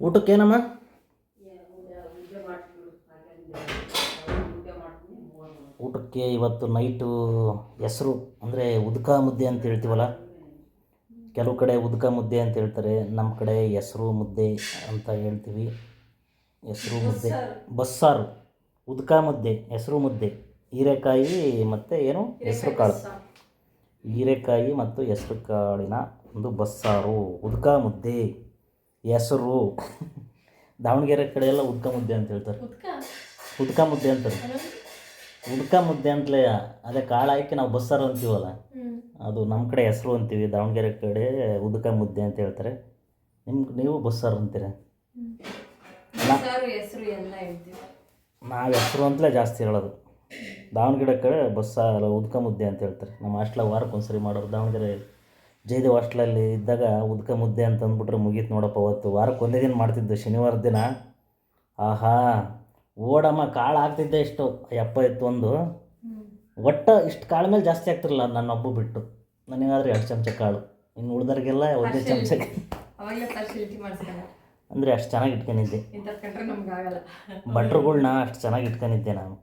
ಊಟಕ್ಕೇನಮ್ಮ? ಊಟಕ್ಕೆ ಇವತ್ತು ನೈಟು ಹೆಸರು, ಅಂದರೆ ಉದ್ಕ ಮುದ್ದೆ ಅಂತ ಹೇಳ್ತೀವಲ್ಲ? ಕೆಲವು ಕಡೆ ಉದ್ಕ ಮುದ್ದೆ ಅಂತ ಹೇಳ್ತಾರೆ ನಮ್ಮ ಕಡೆ ಹೆಸರು ಮುದ್ದೆ ಅಂತ ಹೇಳ್ತೀವಿ. ಹೆಸರು ಮುದ್ದೆ, ಬಸ್ಸಾರು, ಉದ್ಕ ಮುದ್ದೆ, ಹೆಸರು ಮುದ್ದೆ, ಹೀರೆಕಾಯಿ ಮತ್ತು ಏನು? ಹೆಸರು ಕಾಳು. ಹೀರೆಕಾಯಿ ಮತ್ತು ಹೆಸರು ಕಾಳಿನ ಒಂದು ಬಸ್ಸಾರು, ಉದ್ಕ ಮುದ್ದೆ. ಹೆಸರು. ದಾವಣಗೆರೆ ಕಡೆ ಎಲ್ಲ ಉದ್ಕ ಮುದ್ದೆ ಅಂತ ಹೇಳ್ತಾರೆ. ಉದ್ಕ? ಮುದ್ದೆ ಅಂತಾರೆ ಉದ್ಕ ಮುದ್ದೆ ಅಂತಲೇ ಅದೇ ಕಾಳು ಹಾಕಿ ನಾವು ಬಸ್ಸಾರು ಅಂತೀವಲ್ಲ? ಅದು ನಮ್ಮ ಕಡೆ ಹೆಸರು ಅಂತೀವಿ ದಾವಣಗೆರೆ ಕಡೆ ಉದ್ಕ ಮುದ್ದೆ ಅಂತ ಹೇಳ್ತಾರೆ. ನಿಮ್ಗೆ ನೀವು ಬಸ್ಸಾರು ಅಂತೀರ? ನಾವು ಹೆಸರು ಅಂತಲೇ ಜಾಸ್ತಿ ಹೇಳೋದು. ದಾವಣಗೆರೆ ಕಡೆ ಬಸ್ಸಾರು ಉದ್ಕ ಮುದ್ದೆ ಅಂತ ಹೇಳ್ತಾರೆ. ನಮ್ಮ ಹಾಸ್ಟ್ಲಾಗ ವಾರಕ್ಕೆ ಒಂದ್ಸರಿ ಮಾಡೋರು ದಾವಣಗೆರೆ ಜಯದೇವ್ ಹಾಸ್ಟ್ಲಲ್ಲಿ ಇದ್ದಾಗ ಉದ್ಕ ಮುದ್ದೆ ಅಂತ ಅಂದ್ಬಿಟ್ರೆ ಮುಗೀತು ನೋಡಪ್ಪ ಅವತ್ತು. ವಾರಕ್ಕೆ ಒಂದೇ ದಿನ ಮಾಡ್ತಿದ್ದೆ ಶನಿವಾರ ದಿನ. ಆಹಾ ಓಡಮ್ಮ ಕಾಳು ಆಗ್ತಿದ್ದೆ ಇಷ್ಟು. ಎಪ್ಪ ಇತ್ತು ಒಂದು ಒಟ್ಟು ಇಷ್ಟು ಕಾಳು ಮೇಲೆ ಜಾಸ್ತಿ ಆಗ್ತಿರಲಿಲ್ಲ ನನ್ನ ಒಬ್ಬ ಬಿಟ್ಟು. ನನಗಾದ್ರೆ ಎರಡು ಚಮಚ ಕಾಳು. ಇನ್ನು ಉಳ್ದವ್ರಿಗೆಲ್ಲ ಒಂದೇ ಚಮಚ. ಅಂದರೆ ಅಷ್ಟು ಚೆನ್ನಾಗಿ ಇಟ್ಕೊಂಡಿದ್ದೆ. ಭಟ್ರುಗಳ್ನ ಅಷ್ಟು ಚೆನ್ನಾಗಿ ಇಟ್ಕೊಂಡಿದ್ದೆ ನಾನು.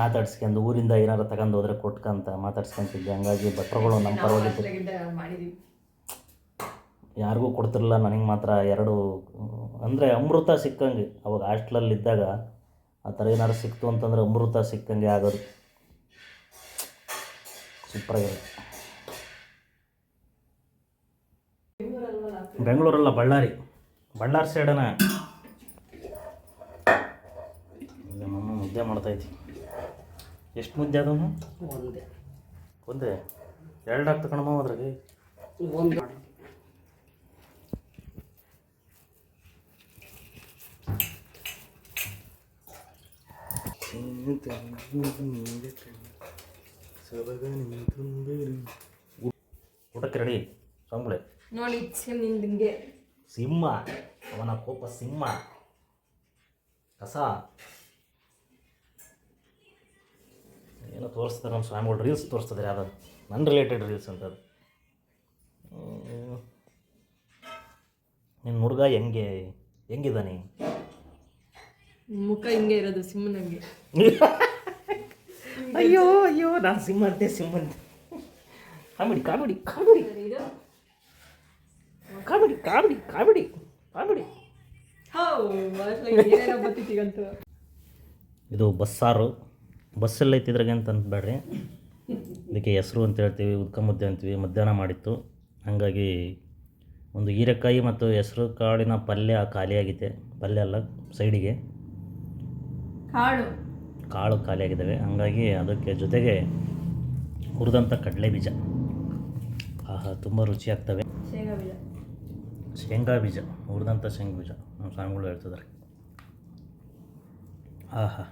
ಮಾತಾಡ್ಸ್ಕೊಂಡು ಊರಿಂದ ಏನಾರು ತಗೊಂಡು ಹೋದ್ರೆ ಕೊಟ್ಕೊಂತ ಮಾತಾಡ್ಸ್ಕೊಂತಿದ್ದೆ. ಹಂಗಾಗಿ ಭಟ್ರುಗಳು ನಮ್ಮ ಪರವಾಗಿತ್ತು ಯಾರಿಗೂ ಕೊಡ್ತಿರಲಿಲ್ಲ ನನಗೆ ಮಾತ್ರ ಎರಡು ಅಂದರೆ ಅಮೃತ ಸಿಕ್ಕಂಗೆ. ಅವಾಗ ಹಾಸ್ಟ್ಲಲ್ಲಿ ಇದ್ದಾಗ ಆ ಥರ ಏನಾದ್ರು ಸಿಕ್ತು ಅಂತಂದರೆ ಅಮೃತ ಸಿಕ್ಕಂಗೆ ಆಗೋದು. ಸೂಪರಾಗಿರುತ್ತೆ ಬೆಂಗಳೂರಲ್ಲ ಬಳ್ಳಾರಿ. ಬಳ್ಳಾರಿ ಸೈಡನ ನಮ್ಮಮ್ಮ ಮುದ್ದೆ ಮಾಡ್ತೈತಿ ಎಷ್ಟು ಮುದ್ದೆ ಅದನು ಒಂದೇ. ಒಂದೇ? ಎರಡು ಹಾಕ್ತ ಕಣಮ್ಮ ಅದ್ರಾಗೆ. ಒಂದು. ಊಟಕ್ಕೆ ರೆಡಿ ಸಂಬಳೆ ನೋಡಿ ನಿಂಗೆ ಸಿಂಹ ಅವನ ಕೋಪ ಸಿಂಹ. ಕಸ. ಏನೋ ತೋರಿಸ್ತಾರೆ ನಮ್ಮ ಸ್ವಾಮಿಗಳು ರೀಲ್ಸ್ ತೋರಿಸ್ತಿದ್ರೆ ಅದು ನನ್ನ ರಿಲೇಟೆಡ್ ರೀಲ್ಸ್ ಅಂತ ಅದು. ಹ್ಮ್. ನಿನ್ನ ಹುಡುಗ ಹೆಂಗೆ ಹೆಂಗಿದ್ದಾನೆ? ಮುಖ ಹಿಂಗೆ ಇರೋದು ಸಿಂಹನಂಗೆ. ಅಯ್ಯೋ ಅಯ್ಯೋ ನಾನು ಸಿಂಹ ಅಂತೆ ಸಿಂಹ ಅಂತೆ. Comedy comedy comedy. Comedy comedy comedy. ಇದು ಬಸ್ಸಾರು. ಬಸ್ಸಲ್ಲಿ ಐತಿದ್ರಾಗೆ ಅಂತ ಅನ್ಬೇಡ್ರಿ. ಇದಕ್ಕೆ ಹೆಸರು ಅಂತ ಹೇಳ್ತೀವಿ ಉದ್ಕ ಮುದ್ದೆ ಅಂತೀವಿ ಮಧ್ಯಾಹ್ನ ಮಾಡಿತ್ತು. ಹಾಗಾಗಿ ಒಂದು ಹೀರೆಕಾಯಿ ಮತ್ತು ಹೆಸರು ಕಾಳಿನ ಪಲ್ಯ ಖಾಲಿಯಾಗಿದೆ. ಪಲ್ಯ ಅಲ್ಲ ಸೈಡಿಗೆ. ಕಾಳು. ಕಾಳು ಖಾಲಿಯಾಗಿದ್ದಾವೆ. ಹಂಗಾಗಿ ಅದಕ್ಕೆ ಜೊತೆಗೆ ಹುರಿದಂಥ ಕಡಲೆ ಬೀಜ ಆಹಾ ತುಂಬ ರುಚಿ ಆಗ್ತವೆ ಶೇಂಗಾ ಬೀಜ ಶೇಂಗಾ ಬೀಜ ಹುರಿದಂಥ ಶೇಂಗಾ ಬೀಜ ನಮ್ಮ ಸ್ವಾಮಿಗಳು ಹೇಳ್ತಿದ್ದಾರೆ. ಆಹಾ.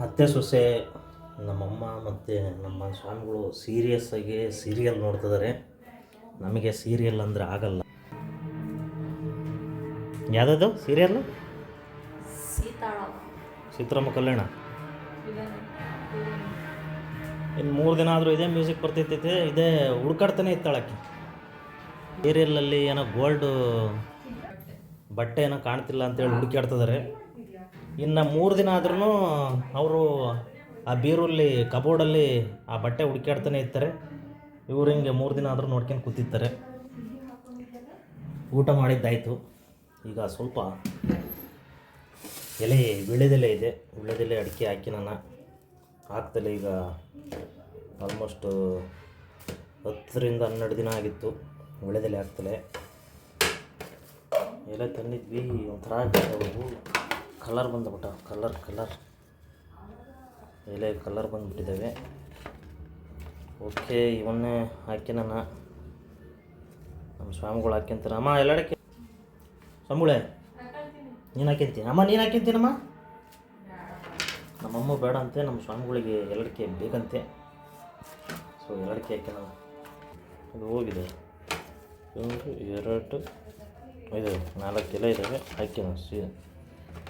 ಅತ್ತೆ ಸೊಸೆ ನಮ್ಮಮ್ಮ ಮತ್ತು ನಮ್ಮ ಸ್ವಾಮಿಗಳು ಸೀರಿಯಸ್ ಆಗಿ ಸೀರಿಯಲ್ ನೋಡ್ತಿದ್ದಾರೆ. ನಮಗೆ ಸೀರಿಯಲ್ ಅಂದರೆ ಆಗಲ್ಲ. ಯಾವುದದು? ಸೀರಿಯಲ್ಲು ಸೀತಾರಾಮ ಕಲ್ಯಾಣ. ಇನ್ನು ಮೂರು ದಿನ ಆದರೂ ಇದೇ ಮ್ಯೂಸಿಕ್ ಬರ್ತಿರ್ತೈತೆ ಇದೇ ಹುಡ್ಕಾಡ್ತಾನೆ ಇತ್ತಾಳಕ್ಕೆ ಏರಿಯಲ್ಲಲ್ಲಿ ಏನೋ ಗೋಲ್ಡು ಬಟ್ಟೆ ಏನೋ ಕಾಣ್ತಿಲ್ಲ ಅಂತೇಳಿ ಹುಡುಕಾಡ್ತಿದ್ದಾರೆ ಇನ್ನು ಮೂರು ದಿನ ಆದ್ರೂ ಅವರು ಆ ಬೀರಲ್ಲಿ ಕಬೋರ್ಡಲ್ಲಿ ಆ ಬಟ್ಟೆ ಹುಡುಕಾಡ್ತಾನೆ ಇರ್ತಾರೆ. ಇವ್ರು ಹಿಂಗೆ ಮೂರು ದಿನ ಆದರೂ ನೋಡ್ಕೊಂಡು ಕೂತಿರ್ತಾರೆ. ಊಟ ಮಾಡಿದ್ದಾಯಿತು. ಈಗ ಸ್ವಲ್ಪ ಎಲೆ ವೀಳ್ಯದೆಲೆ ಇದೆ. ವೀಳ್ಯದೆಲೆ ಅಡಿಕೆ ಹಾಕಿ ನಾನು ಹಾಕ್ತಲೇ ಈಗ ಆಲ್ಮೋಸ್ಟು ಹತ್ತರಿಂದ ಹನ್ನೆರಡು ದಿನ ಆಗಿತ್ತು. ಒಳ್ಳೆದಲ್ಲಿ ಆಗ್ತಲೇ. ಎಲ್ಲ ತಂದಿದ್ವಿ, ಒಂಥರ ಕಲರ್ ಬಂದ್ಬಿಟ್ಟ, ಕಲರ್ ಕಲರ್. ಎಲೆ ಕಲರ್ ಬಂದುಬಿಟ್ಟಿದ್ದಾವೆ. ಓಕೆ, ಇವನ್ನೇ ಹಾಕಿ ನಾನು. ನಮ್ಮ ಸ್ವಾಮಿಗಳು ಹಾಕ್ಯಂತಾರೆ ಅಮ್ಮ ಎಲ್ಲಡಕ್ಕೆ. ಸ್ವಾಮಿಗಳೇ, ನೀನು ಹಾಕ್ಯಂತೀನಿ ಅಮ್ಮ, ನೀನು ಹಾಕ್ಯಂತೀನಮ್ಮ ನಮ್ಮಮ್ಮ ಬೇಡ ಅಂತೆ, ನಮ್ಮ ಸ್ವಾಮಿಗಳಿಗೆ ಎರಡಕ್ಕೆ ಬೇಕಂತೆ. ಸೊ ಎರಡಕ್ಕೆ ಹಾಕಿ ನಾವು? ಅದು ಹೋಗಿದೆ. ಒಂದು, ಎರಡು, ಇದು ನಾಲ್ಕು ಎಲೆ ಇದ್ದಾವೆ ಹಾಕಿ ನಾವು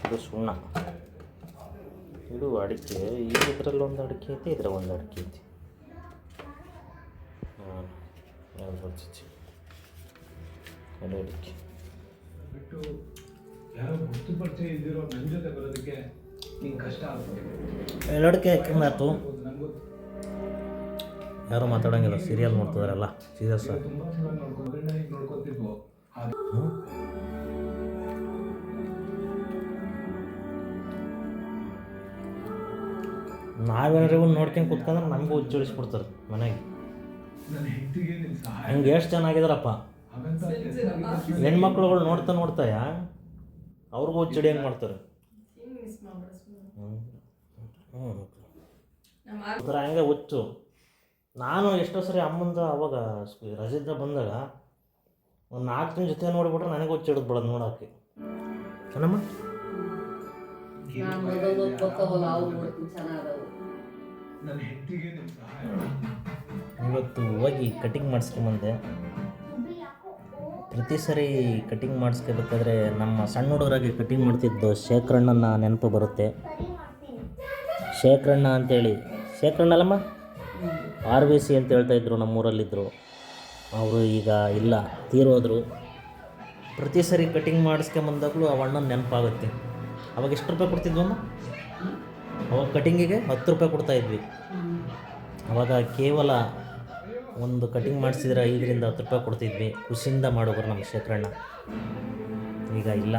ಇದು ಸುಣ್ಣ. ಇದು ಅಡಿಕೆ, ಈ ಇದರಲ್ಲಿ ಒಂದು ಅಡಿಕೆ ಐತೆ ಇದ್ರಾಗ ಒಂದು ಅಡಿಕೆ ಐತಿ. ಹಾಂ ಅಡಿಕೆ. ಯಾರೋ ಗುರ್ತು ಪರಿಚಯ ಇದ್ದಿರೋ ನನ್ನ ಜೊತೆ ಬರೋದಕ್ಕೆ ನಿಂಗೆ ಕಷ್ಟ ಆಯ್ತು. ಯಾರು ಮಾತಾಡೋಂಗಿಲ್ಲ ಸೀರಿಯಲ್ ನೋಡ್ತಿದಾರಲ್ಲ ಸೀರಿಯಸ್ ನಾವೆಲ್ಲರಿಗೂ ನೋಡ್ಕೊಂಡು ಕುತ್ಕೊಂಡ್ರೆ ನಮಗೂ ಉಜ್ಜೋಡಿಸ್ಬಿಡ್ತಾರೆ ಮನೆಗೆ. ಹಂಗೆ ಎಷ್ಟು ಚೆನ್ನಾಗಿದಾರಪ್ಪ ಹೆಣ್ಮಕ್ಳುಗಳು ನೋಡ್ತಾ ನೋಡ್ತಾಯ ಅವ್ರಿಗೂ ಉಜ್ಜಡಿ ಹೆಂಗೆ ಮಾಡ್ತಾರೆ? ಹ್ಞೂ ಒಂಥರ ಹಂಗೆ ಹುಚ್ಚು. ನಾನು ಎಷ್ಟೋ ಸರಿ ಅಮ್ಮಂದ ಅವಾಗ ರಜೆಯಿಂದ ಬಂದಾಗ ಒಂದು ನಾಲ್ಕು ದಿನ ಜೊತೆ ನೋಡಿಬಿಟ್ರೆ ನನಗೆ ಹುಚ್ಚು ಹಿಡಿದು ಬಿಡೋದು ನೋಡೋಕ್ಕೆ ಚೆನ್ನಮ್ಮ? ಇವತ್ತು ಹೋಗಿ ಕಟಿಂಗ್ ಮಾಡಿಸ್ಕೊಂಬಂದೆ ಪ್ರತಿ ಸರಿ ಕಟಿಂಗ್ ಮಾಡಿಸ್ಕೋಬೇಕಾದ್ರೆ ನಮ್ಮ ಸಣ್ಣ ಹುಡುಗರಾಗಿ ಕಟಿಂಗ್ ಮಾಡ್ತಿದ್ದು ಶೇಖರಣ್ಣನ ನೆನಪು ಬರುತ್ತೆ. ಶೇಖರಣ್ಣ ಅಂತೇಳಿ. ಶೇಖರಣ್ಣಲ್ಲಮ್ಮ ಆರ್ ವಿ ಸಿ ಅಂತ ಹೇಳ್ತಾ ಇದ್ರು ನಮ್ಮೂರಲ್ಲಿದ್ದರು ಅವರು ಈಗ ಇಲ್ಲ, ತೀರೋದ್ರು. ಪ್ರತಿ ಸರಿ ಕಟಿಂಗ್ ಮಾಡಿಸ್ಕೊಂಬಂದಾಗಲೂ ಆ ಅಣ್ಣನ ನೆನಪಾಗುತ್ತೆ. ಅವಾಗ ಎಷ್ಟು ರೂಪಾಯಿ ಕೊಡ್ತಿದ್ವಮ್ಮ? ಅವಾಗ ಕಟಿಂಗಿಗೆ ಹತ್ತು ರೂಪಾಯಿ ಕೊಡ್ತಾಯಿದ್ವಿ ಅವಾಗ ಕೇವಲ ಒಂದು ಕಟಿಂಗ್ ಮಾಡಿಸಿದ್ರೆ ಐದರಿಂದ ಹತ್ತು ರೂಪಾಯಿ ಕೊಡ್ತಿದ್ವಿ. ಖುಷಿಯಿಂದ ಮಾಡೋರು ನಮ್ಮ ಶೇಖರಣ್ಣ. ಈಗ ಇಲ್ಲ.